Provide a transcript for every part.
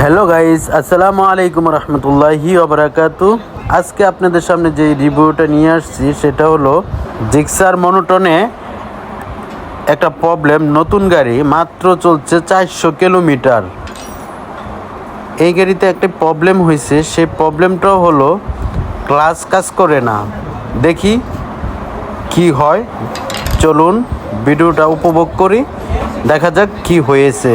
Hello guys আসসালামু আলাইকুম রহমতুল্লাহি ওবরাকাতু আজকে আপনাদের সামনে যে রিভিউটা নিয়ে আসছি, সেটা হলো জিক্সার মনোটনে একটা প্রবলেম নতুন গাড়ি, মাত্র চলছে চারশো কিলোমিটার। এই গাড়িতে একটা প্রবলেম হয়েছে, সেই প্রবলেমটাও হলো ক্লাস কাজ করে না। দেখি কি হয়। চলুন ভিডিওটা উপভোগ করি, দেখা যাক কি হয়েছে।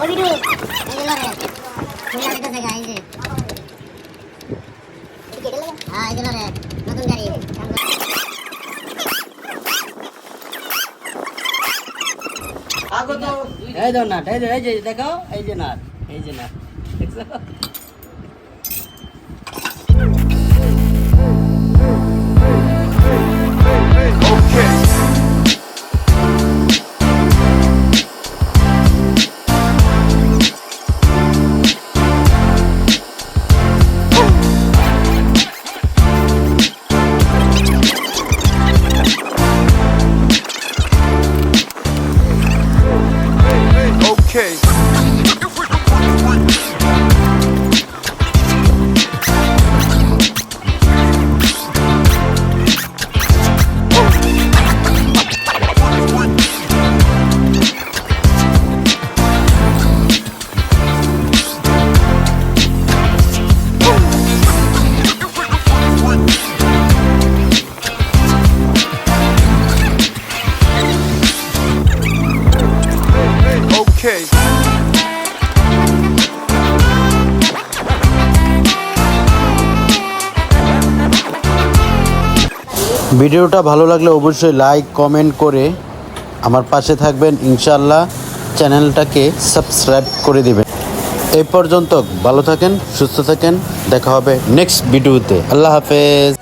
ওই ভিডিও এই যে লরে তুমি আগে তো জায়গা এই যে হ্যাঁ এই যে লরে নতুন গাড়ি। এই দেখো নাট এই যে এই যে দেখো এই যে নাট এই যে নাট দেখছ? Okay. Okay. ভিডিওটা ভালো লাগলে অবশ্যই লাইক কমেন্ট করে আমার পাশে থাকবেন। ইনশাল্লাহ চ্যানেলটাকে সাবস্ক্রাইব করে দিবেন। এই পর্যন্ত ভালো থাকেন, সুস্থ থাকেন। দেখা হবে নেক্সট ভিডিওতে আল্লাহ হাফেজ।